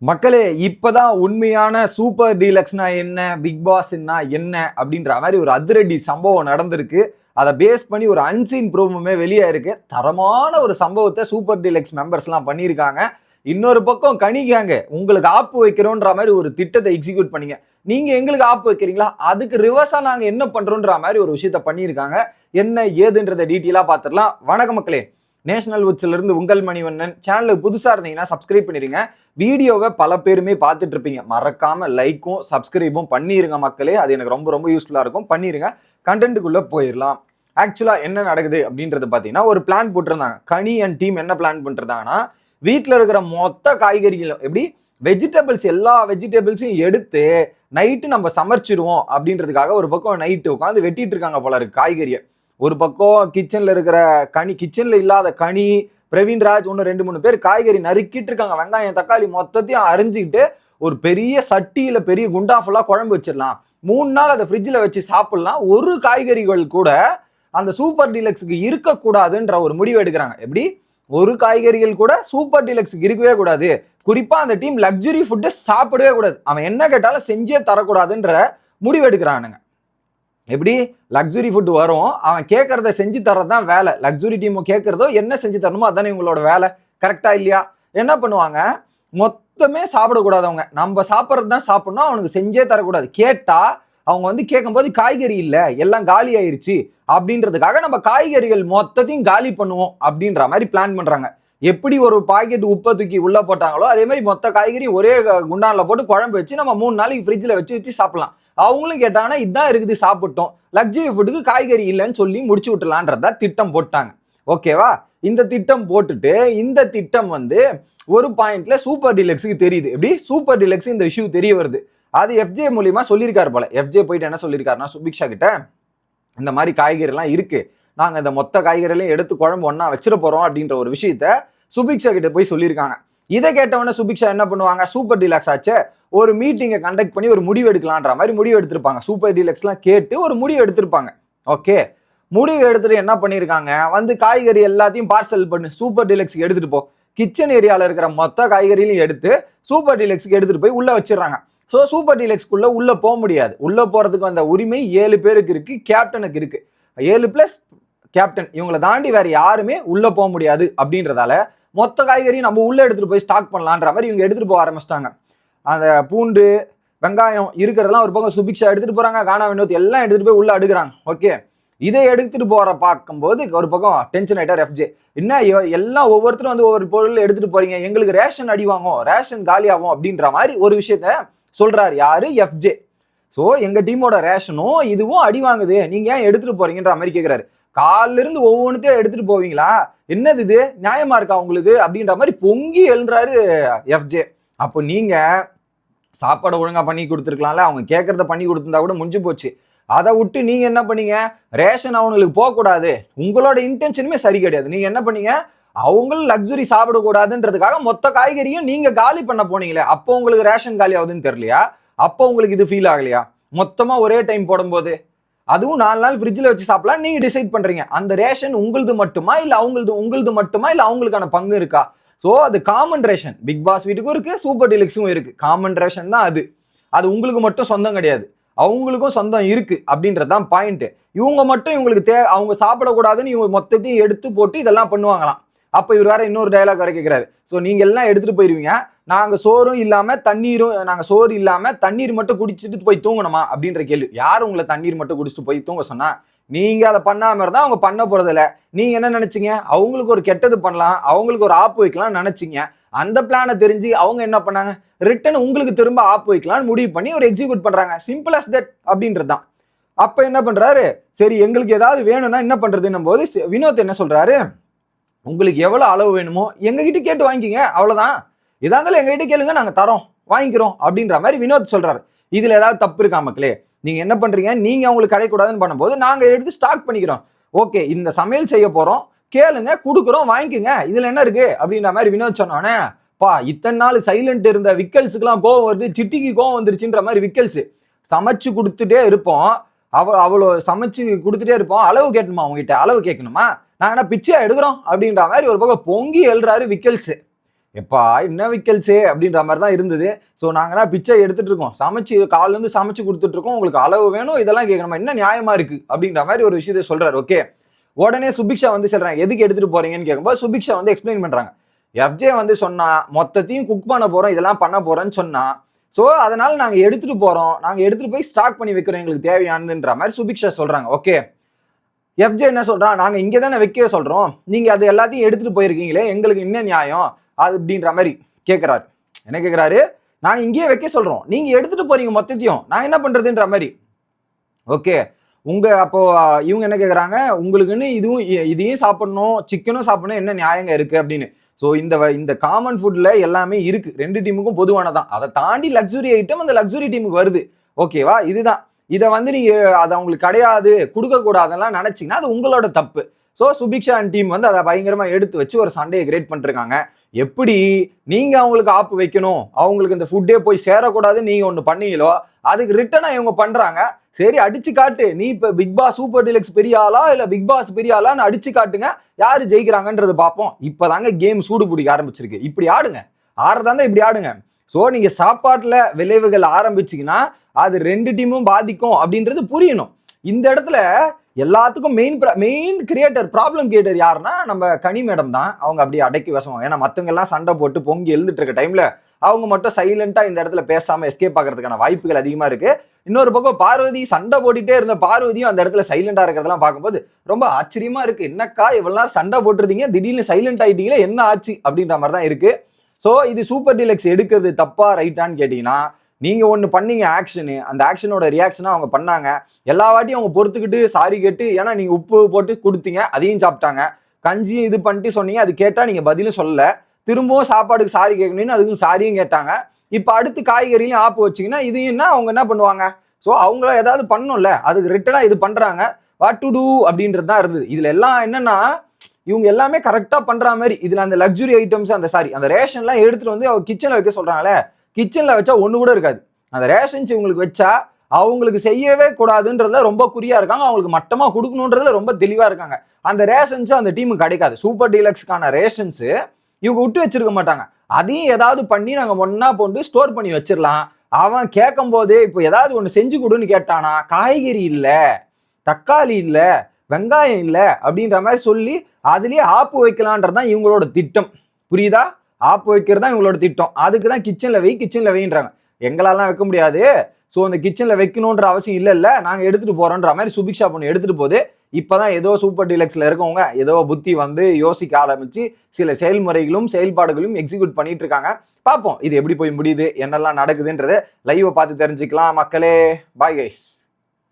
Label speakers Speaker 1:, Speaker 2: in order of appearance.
Speaker 1: மக்களே இப்பதான் உண்மையான சூப்பர் டீலக்ஸ்னா என்ன? பிக் பாஸ்னா என்ன? அப்படின்ற மாதிரி ஒரு அதிரடி சம்பவம் நடந்திருக்கு. அதை பேஸ் பண்ணி ஒரு அன்சீன் ப்ரோமுமே வெளியே இருக்கு. தரமான ஒரு சம்பவத்தை சூப்பர் டீலக்ஸ் மெம்பர்ஸ்லாம் பண்ணியிருக்காங்க. இன்னொரு பக்கம் கணிக்காங்க உங்களுக்கு ஆப்பு வைக்கிறோன்ற மாதிரி ஒரு திட்டத்தை எக்ஸிக்யூட் பண்ணீங்க. நீங்க எங்களுக்கு ஆப்பு வைக்கிறீங்களா? அதுக்கு ரிவர்ஸா நாங்க என்ன பண்றோன்ற மாதிரி ஒரு விஷயத்த பண்ணியிருக்காங்க. என்ன ஏதுன்றதை டீட்டெயிலா பார்த்துடலாம். வணக்க மக்களே. நேஷனல் உச்சிலிருந்து உங்கள் மணிவண்ணன். சேனலுக்கு புதுசாக இருந்தீங்கன்னா சப்ஸ்கிரைப் பண்ணிடுங்க வீடியோவை பல பேருமே பார்த்துட்டு இருப்பீங்க. மறக்காம லைக்கும் சப்ஸ்கிரைபும் பண்ணிடுங்க மக்களே. அது எனக்கு ரொம்ப ரொம்ப யூஸ்ஃபுல்லாக இருக்கும். பண்ணிருங்க. கண்டென்ட்டுக்குள்ளே போயிடலாம். ஆக்சுவலாக என்ன நடக்குது அப்படின்றது பார்த்தீங்கன்னா ஒரு பிளான் போட்டிருந்தாங்க. கனி அண்ட் டீம் என்ன பிளான் பண்ணிருந்தாங்கன்னா வீட்டில் இருக்கிற மொத்த காய்கறிகளும் எப்படி? வெஜிடபிள்ஸ் எல்லா வெஜிடபிள்ஸையும் எடுத்து நைட்டு நம்ம சமைச்சிருவோம் அப்படின்றதுக்காக ஒரு பக்கம் நைட்டு உட்காந்து வெட்டிட்டு இருக்காங்க போல இருக்கு காய்கறியை. ஒரு பக்கம் கிச்சன்ல இருக்கிற கனி கிச்சன்ல இல்லாத கனி பிரவீன்ராஜ் ஒன்று ரெண்டு மூணு பேர் காய்கறி நறுக்கிட்டு இருக்காங்க. வெங்காயம் தக்காளி மொத்தத்தையும் அரிஞ்சுக்கிட்டு ஒரு பெரிய சட்டியில் பெரிய குண்டா ஃபுல்லாக குழம்பு வச்சிடலாம். மூணு நாள் அதை ஃப்ரிட்ஜில் வச்சு சாப்பிடலாம். ஒரு காய்கறிகள் கூட அந்த சூப்பர் டீலக்ஸுக்கு இருக்கக்கூடாதுன்ற ஒரு முடிவு எடுக்கிறாங்க. எப்படி? ஒரு காய்கறிகள் கூட சூப்பர் டீலக்ஸுக்கு இருக்கவே கூடாது. குறிப்பாக அந்த டீம் லக்ஸுரி ஃபுட்டை சாப்பிடவே கூடாது. அவன் என்ன கேட்டாலும் செஞ்சே தரக்கூடாதுன்ற முடிவு எடுக்கிறானுங்க. எப்படி? லக்ஸுரி ஃபுட் வரும். அவன் கேட்கறத செஞ்சு தர்றது தான் வேலை. லக்ஸுரி டீமோ கேட்கறதோ என்ன செஞ்சு தரணுமோ அதானே இவங்களோட வேலை. கரெக்டா இல்லையா? என்ன பண்ணுவாங்க? மொத்தமே சாப்பிடக்கூடாது அவங்க நம்ம சாப்பிட்றது தான் சாப்பிடணும். அவனுக்கு செஞ்சே தரக்கூடாது. கேட்டா அவங்க வந்து கேட்கும்போது காய்கறி இல்லை. எல்லாம் காலி ஆயிருச்சு. அப்படின்றதுக்காக நம்ம காய்கறிகள் மொத்தத்தையும் காலி பண்ணுவோம் அப்படின்ற மாதிரி பிளான் பண்ணுறாங்க எப்படி ஒரு பாக்கெட் உப்பை தூக்கி உள்ளே போட்டாங்களோ அதே மாதிரி மொத்த காய்கறி ஒரே குண்டானில் போட்டு குழம்பு வச்சு நம்ம மூணு நாளைக்கு ஃப்ரிட்ஜில் வச்சு வச்சு சாப்பிடலாம். அவங்களும் கேட்டாங்கன்னா இதுதான் இருக்குது சாப்பிட்டோம். லக்ஸரி ஃபுட்டுக்கு காய்கறி இல்லைன்னு சொல்லி முடிச்சு விட்டுலான்றதா திட்டம் போட்டாங்க. ஓகேவா இந்த திட்டம் போட்டுட்டு இந்த திட்டம் வந்து ஒரு பாயிண்ட்ல சூப்பர் டிலக்ஸுக்கு தெரியுது. எப்படி? சூப்பர் டிலக்ஸ் இந்த இஷ்யூ தெரிய வருது. அது எஃப்ஜே மூலியமா சொல்லியிருக்காரு போல. எஃப்ஜே போயிட்டு என்ன சொல்லியிருக்காருன்னா சுபிக்ஷா கிட்ட இந்த மாதிரி காய்கறிலாம் இருக்கு. நாங்கள் இந்த மொத்த காய்கறிகளையும் எடுத்து குழம்பு ஒன்றா வச்சிட போகிறோம் அப்படின்ற ஒரு விஷயத்த சுபிக்ஷா கிட்ட போய் சொல்லியிருக்காங்க. இதை கேட்டவொடனே சுபிக்ஷா என்ன பண்ணுவாங்க? சூப்பர் டிலாக்ஸ் ஆச்சு. ஒரு மீட்டிங்கை கண்டக்ட் பண்ணி ஒரு முடிவு எடுக்கலான்ற மாதிரி முடிவு எடுத்திருப்பாங்க. சூப்பர் டீலக்ஸ்லாம் கேட்டு ஒரு முடிவு எடுத்திருப்பாங்க. ஓகே முடிவு எடுத்துட்டு என்ன பண்ணியிருக்காங்க வந்து காய்கறி எல்லாத்தையும் பார்சல் பண்ணு சூப்பர் டீலக்ஸுக்கு எடுத்துகிட்டு போ. கிச்சன் ஏரியாவில் இருக்கிற மொத்த காய்கறிகளையும் எடுத்து சூப்பர் டீலக்ஸுக்கு எடுத்துகிட்டு போய் உள்ளே வச்சிடுறாங்க. ஸோ சூப்பர் டீலக்ஸ்க்குள்ளே உள்ளே போக முடியாது. உள்ளே போகிறதுக்கு வந்த உரிமை ஏழு பேருக்கு இருக்குது கேப்டனுக்கு இருக்குது ஏழு ப்ளஸ் கேப்டன் இவங்களை தாண்டி வேறு யாருமே உள்ளே போக முடியாது அப்படின்றதால மொத்த காய்கறியும் நம்ம உள்ளே எடுத்துட்டு போய் ஸ்டாக் பண்ணலான்ற மாதிரி இவங்க எடுத்துகிட்டு போக ஆரம்பிச்சிட்டாங்க. அந்த பூண்டு வெங்காயம் இருக்கிறதெல்லாம் ஒரு பக்கம் சுபிக்ஷா எடுத்துட்டு போகிறாங்க கானா வினோத் எல்லாம் எடுத்துட்டு போய் உள்ளே அடுக்குறாங்க. ஓகே இதை எடுத்துட்டு போற பார்க்கும்போது ஒரு பக்கம் டென்ஷன் ஆயிட்டார் எஃப்ஜே என்ன எல்லாம் ஒவ்வொருத்தரும் வந்து ஒவ்வொரு பொருள் எடுத்துட்டு போறீங்க. எங்களுக்கு ரேஷன் அடி வாங்கும் ரேஷன் காலியாகும் அப்படின்ற மாதிரி ஒரு விஷயத்த சொல்றாரு யாரு? எஃப்ஜே ஸோ எங்க டீமோட ரேஷனும் இதுவும் அடி வாங்குது. நீங்க ஏன் எடுத்துட்டு போறீங்கன்ற மாதிரி கேட்கிறாரு காலில இருந்து ஒவ்வொன்றுத்தையும் எடுத்துட்டு போவீங்களா? என்னது இது? நியாயமா இருக்கா உங்களுக்கு? அப்படின்ற மாதிரி பொங்கி எழுந்துறாரு எஃப்ஜே அப்போ நீங்க சாப்பாடை ஒழுங்காக பண்ணி கொடுத்துருக்கலாம்ல அவங்க கேட்குறத பண்ணி கொடுத்துருந்தா கூட முடிஞ்சு போச்சு. அதை விட்டு நீங்க என்ன பண்ணீங்க? ரேஷன் அவங்களுக்கு போகக்கூடாது உங்களோட இன்டென்ஷனுமே சரி கிடையாது. நீங்க என்ன பண்ணீங்க? அவங்களும் லக்ஸுரி சாப்பிடக்கூடாதுன்றதுக்காக மொத்த காய்கறியும் நீங்க காலி பண்ண போனீங்களே. அப்போ உங்களுக்கு ரேஷன் காலி ஆகுதுன்னு தெரியலையா? அப்போ உங்களுக்கு இது ஃபீல் ஆகலையா? மொத்தமாக ஒரே டைம் போடும்போது. அதுவும் நாலு நாள் ஃப்ரிட்ஜில் வச்சு சாப்பிடலாம். நீங்கள் டிசைட் பண்ணுறீங்க அந்த ரேஷன் உங்களுது மட்டுமா? இல்லை அவங்களது உங்களுது மட்டுமா? இல்லை அவங்களுக்கான பங்கு இருக்கா? ஸோ அது காமன் ரேஷன் பிக் பாஸ் வீட்டுக்கும் இருக்கு சூப்பர் டிலக்ஸும் இருக்கு. காமன் ரேஷன் தான் அது. அது உங்களுக்கு மட்டும் சொந்தம் கிடையாது. அவங்களுக்கும் சொந்தம் இருக்கு அப்படின்றது தான் பாயிண்ட் இவங்க மட்டும் இவங்களுக்கு தே அவங்க சாப்பிடக்கூடாதுன்னு இவங்க மொத்தத்தையும் எடுத்து போட்டு இதெல்லாம் பண்ணுவாங்களாம். அப்போ இவர் வேற இன்னொரு டைலாக் வர கேட்குறாரு ஸோ நீங்க எல்லாம் எடுத்துட்டு போயிருவீங்க. நாங்கள் சோறும் இல்லாமல் தண்ணீரும் நாங்கள் சோறு இல்லாமல் தண்ணீர் மட்டும் குடிச்சிட்டு போய் தூங்கணுமா அப்படின்ற கேள்வி. யார் உங்களை தண்ணீர் மட்டும் குடிச்சிட்டு போய் தூங்க சொன்னா? நீங்க அதை பண்ணாம இருந்தா அவங்க பண்ண போகிறதில்ல நீங்கள் நீங்க என்ன நினைச்சீங்க? அவங்களுக்கு ஒரு கெட்டது பண்ணலாம். அவங்களுக்கு ஒரு ஆப்பு வைக்கலாம் நினைச்சீங்க. அந்த பிளானை தெரிஞ்சு அவங்க என்ன பண்ணாங்க? ரிட்டன் உங்களுக்கு திரும்ப ஆப் வைக்கலாம்னு முடிவு பண்ணி ஒரு எக்ஸிக்யூட் பண்றாங்க. சிம்பிள் அஸ் தட் அப்படின்றது தான் அப்ப என்ன பண்றாரு? சரி எங்களுக்கு ஏதாவது வேணும்னா என்ன பண்றதுன்னும் போது வினோத் என்ன சொல்றாரு? உங்களுக்கு எவ்வளோ அளவு வேணுமோ எங்ககிட்ட கேட்டு வாங்கிக்கிங்க. அவ்வளோதான் இதாக இருந்தாலும் எங்ககிட்ட கேளுங்க. நாங்கள் தரோம். வாங்கிக்கிறோம் அப்படின்ற மாதிரி வினோத் சொல்றாரு. இதுல ஏதாவது தப்பு இருக்கா மக்களே? நீங்க என்ன பண்றீங்க? நீங்க அவங்களுக்கு கிடைக்கூடாதுன்னு பண்ணும்போது நாங்க எடுத்து ஸ்டாக் பண்ணிக்கிறோம். ஓகே இந்த சமையல் செய்ய போறோம். கேளுங்க கொடுக்குறோம் வாங்கிக்கோங்க. இதுல என்ன இருக்கு? அப்படின்ற மாதிரி வினோத் சொன்னோன்னே பா இத்தனை நாள் சைலண்ட் இருந்த விக்கல்ஸுக்குலாம் கோவம் வருது. சிட்டிக்கு கோவம் வந்துருச்சுன்ற மாதிரி விக்கல்ஸ். சமைச்சு கொடுத்துட்டே இருப்போம். அவ அவ்வளோ சமைச்சு கொடுத்துட்டே இருப்போம். அளவு கேட்கணுமா உங்ககிட்ட? அளவு கேட்கணுமா? நான் என்ன பிச்சையா எடுக்கிறோம்? அப்படின்ற மாதிரி ஒரு பக்கம் பொங்கி எழுறாரு விக்கல்ஸ். எப்பா என்ன விக்கல்ஸே அப்படின்ற மாதிரி தான் இருந்தது. ஸோ நாங்களாம் பிச்சை எடுத்துட்டு இருக்கோம். சமைச்சு காலேருந்து சமைச்சு கொடுத்துட்ருக்கோம் உங்களுக்கு அளவு வேணும் இதெல்லாம் கேட்கணும். என்ன நியாயமா இருக்கு? அப்படின்ற மாதிரி ஒரு விஷயத்தை சொல்றாரு ஓகே உடனே சுபிக்ஷா வந்து சொல்றாங்க எதுக்கு எடுத்துட்டு போறீங்கன்னு? கேட்கும்போது சுபிக்ஷா வந்து எக்ஸ்பிளைன் பண்றாங்க. எஃப்ஜே வந்து சொன்னா மொத்தத்தையும் குக் பண்ண போறோம் இதெல்லாம் பண்ண போறோம்னு சொன்னா ஸோ அதனால நாங்கள் எடுத்துட்டு போறோம். நாங்கள் எடுத்துட்டு போய் ஸ்டாக் பண்ணி வைக்கிறோம் எங்களுக்கு தேவையானதுன்ற மாதிரி சுபிக்ஷா சொல்றாங்க ஓகே எஃப்ஜே என்ன சொல்றான்? நாங்கள் இங்கே தானே வைக்க சொல்றோம். நீங்க அது எல்லாத்தையும் எடுத்துட்டு போயிருக்கீங்களே எங்களுக்கு என்ன நியாயம்? அது அப்படின்ற மாதிரி கேட்குறாரு என்ன கேட்குறாரு நான் இங்கேயே வைக்க சொல்கிறோம் நீங்கள் எடுத்துகிட்டு போகிறீங்க மொத்தத்தையும். நான் என்ன பண்ணுறதுன்ற மாதிரி. ஓகே. உங்கள் அப்போது இவங்க என்ன கேட்குறாங்க உங்களுக்குன்னு இதுவும் இதையும் சாப்பிடணும் சிக்கனும் சாப்பிடணும் என்ன நியாயங்க இருக்குது அப்படின்னு. ஸோ இந்த வ- இந்த காமன் ஃபுட்டில் எல்லாமே இருக்குது ரெண்டு டீமுக்கும் பொதுவானதான். அதை தாண்டி லக்ஸுரி ஐட்டம் அந்த லக்ஸுரி டீமுக்கு வருது. ஓகேவா இதுதான். இதை வந்து நீங்கள் அது அவங்களுக்கு கிடையாது கொடுக்கக்கூடாதெல்லாம் நினச்சிங்கன்னா அது உங்களோட தப்பு. ஸோ சுபிக்ஷா அண்ட் டீம் வந்து அதை பயங்கரமாக எடுத்து வச்சு ஒரு சண்டையை கிரியேட் பண்ணிருக்காங்க. எப்படி? நீங்க அவங்களுக்கு ஆப்பு வைக்கணும். அவங்களுக்கு இந்த ஃபுட்டே போய் சேரக்கூடாதுன்னு நீங்க ஒன்று பண்ணீங்களோ அதுக்கு ரிட்டனாக இவங்க பண்றாங்க. சரி அடிச்சு காட்டு. நீ இப்ப பிக் பாஸ் சூப்பர் டிலக்ஸ் பெரிய ஆளா இல்ல பிக் பாஸ் பெரிய ஆளான்னு அடிச்சு காட்டுங்க. யாரு ஜெயிக்கிறாங்கன்றது பார்ப்போம். இப்பதாங்க கேம் சூடு பிடிக்க ஆரம்பிச்சிருக்கு. இப்படி ஆடுங்க. ஆடுறதா இப்படி ஆடுங்க. ஸோ நீங்க சாப்பாட்டுல விளைவுகள் ஆரம்பிச்சிங்கன்னா அது ரெண்டு டீமும் பாதிக்கும் அப்படின்றது புரியணும். இந்த இடத்துல எல்லாத்துக்கும் main main creator problem creator யாருன்னா நம்ம கனி மேடம் தான். அவங்க அப்படியே அடக்கி வசம். ஏன்னா மற்றவங்க எல்லாம் சண்டை போட்டு பொங்கி எழுந்துட்டு இருக்க டைம்ல அவங்க மட்டும் சைலண்டா இந்த இடத்துல பேசாம எஸ்கேப் ஆகிறதுக்கான வாய்ப்புகள் அதிகமா இருக்கு. இன்னொரு பக்கம் பார்வதி சண்டை போட்டுட்டே இருந்த பார்வதியும் அந்த இடத்துல சைலண்டா இருக்கிறதெல்லாம் பார்க்கும்போது ரொம்ப ஆச்சரியமா இருக்கு. என்னக்கா இவ்வளவு நேரம் சண்டை போட்டிருந்தீங்க? திடீர்னு சைலண்ட் ஆயிட்டீங்களே? என்ன ஆச்சு? அப்படின்ற மாதிரி தான் இருக்கு. ஸோ இது சூப்பர் டீலக்ஸ் எடுக்கிறது தப்பா ரைட்டான்னு கேட்டீங்கன்னா நீங்கள் ஒன்று பண்ணீங்க ஆக்ஷனு அந்த ஆக்ஷனோட ரியாக்ஷனை அவங்க பண்ணாங்க. எல்லா வாட்டியும் அவங்க பொறுத்துக்கிட்டு சாரி கேட்டு ஏன்னா நீங்கள் உப்பு போட்டு கொடுத்தீங்க அதையும் சாப்பிட்டாங்க. கஞ்சியும் இது பண்ணிட்டு சொன்னீங்க அது கேட்டால் நீங்கள் பதிலும் சொல்லல. திரும்பவும் சாப்பாடுக்கு சாரி கேட்கணும்னு அதுக்கும் சாரியும் கேட்டாங்க. இப்போ அடுத்து காய்கறியும் ஆப்பு வச்சிங்கன்னா இதையும் என்ன அவங்க என்ன பண்ணுவாங்க? ஸோ அவங்கள ஏதாவது பண்ணணும்ல அதுக்கு ரிட்டனாக இது பண்ணுறாங்க வாட் டு டூ அப்படின்றது தான் இருந்தது. இதில் எல்லாம் என்னென்னா இவங்க எல்லாமே கரெக்டாக பண்ணுற மாதிரி இதில் அந்த லக்ஸுரி ஐட்டம்ஸ் அந்த சாரி அந்த ரேஷன்லாம் எடுத்துகிட்டு வந்து அவங்க கிச்சனில் வைக்க சொல்கிறாங்களே கிச்சனில் வச்சா ஒன்று கூட இருக்காது. அந்த ரேஷன்ஸ் இவங்களுக்கு வச்சா அவங்களுக்கு செய்யவே கூடாதுன்றதுல ரொம்ப குறியா இருக்காங்க. அவங்களுக்கு மட்டமாக கொடுக்கணுன்றதுல ரொம்ப தெளிவாக இருக்காங்க. அந்த ரேஷன்ஸு அந்த டீமுக்கு கிடைக்காது. சூப்பர் டீலக்ஸ்க்கான ரேஷன்ஸு இவங்க விட்டு வச்சிருக்க மாட்டாங்க. அதையும் ஏதாவது பண்ணி நாங்கள் ஒன்றா போட்டு ஸ்டோர் பண்ணி வச்சிடலாம் அவன் கேட்கும் போது இப்போ ஏதாவது ஒன்று செஞ்சு கொடுன்னு கேட்டானா காய்கறி இல்லை தக்காளி இல்லை வெங்காயம் இல்லை அப்படின்ற மாதிரி சொல்லி அதுலேயே ஆப்பு வைக்கலான்றது தான் இவங்களோட திட்டம். புரியுதா? ஆப் வைக்கிறது தான் இவங்களோட திட்டம். அதுக்கு தான் கிச்சனில் வை கிச்சனில் வைன்றாங்க. எங்களாலாம் வைக்க முடியாது. ஸோ அந்த கிச்சனில் வைக்கணுன்ற அவசியம் இல்லை இல்லை நாங்கள் எடுத்துகிட்டு போகிறோன்ற மாதிரி சுபிக்ஷா பொண்ணு போது போகுது இப்பதான் ஏதோ சூப்பர் டிலக்ஸில் இருக்கவங்க ஏதோ புத்தி வந்து யோசிக்க ஆரம்பித்து சில செயல்முறைகளும் செயல்பாடுகளும் எக்ஸிக்யூட் பண்ணிட்டு இருக்காங்க. பார்ப்போம். இது எப்படி போய் முடியுது? என்னெல்லாம் நடக்குதுன்றது லைவை பார்த்து தெரிஞ்சுக்கலாம் மக்களே. Bye guys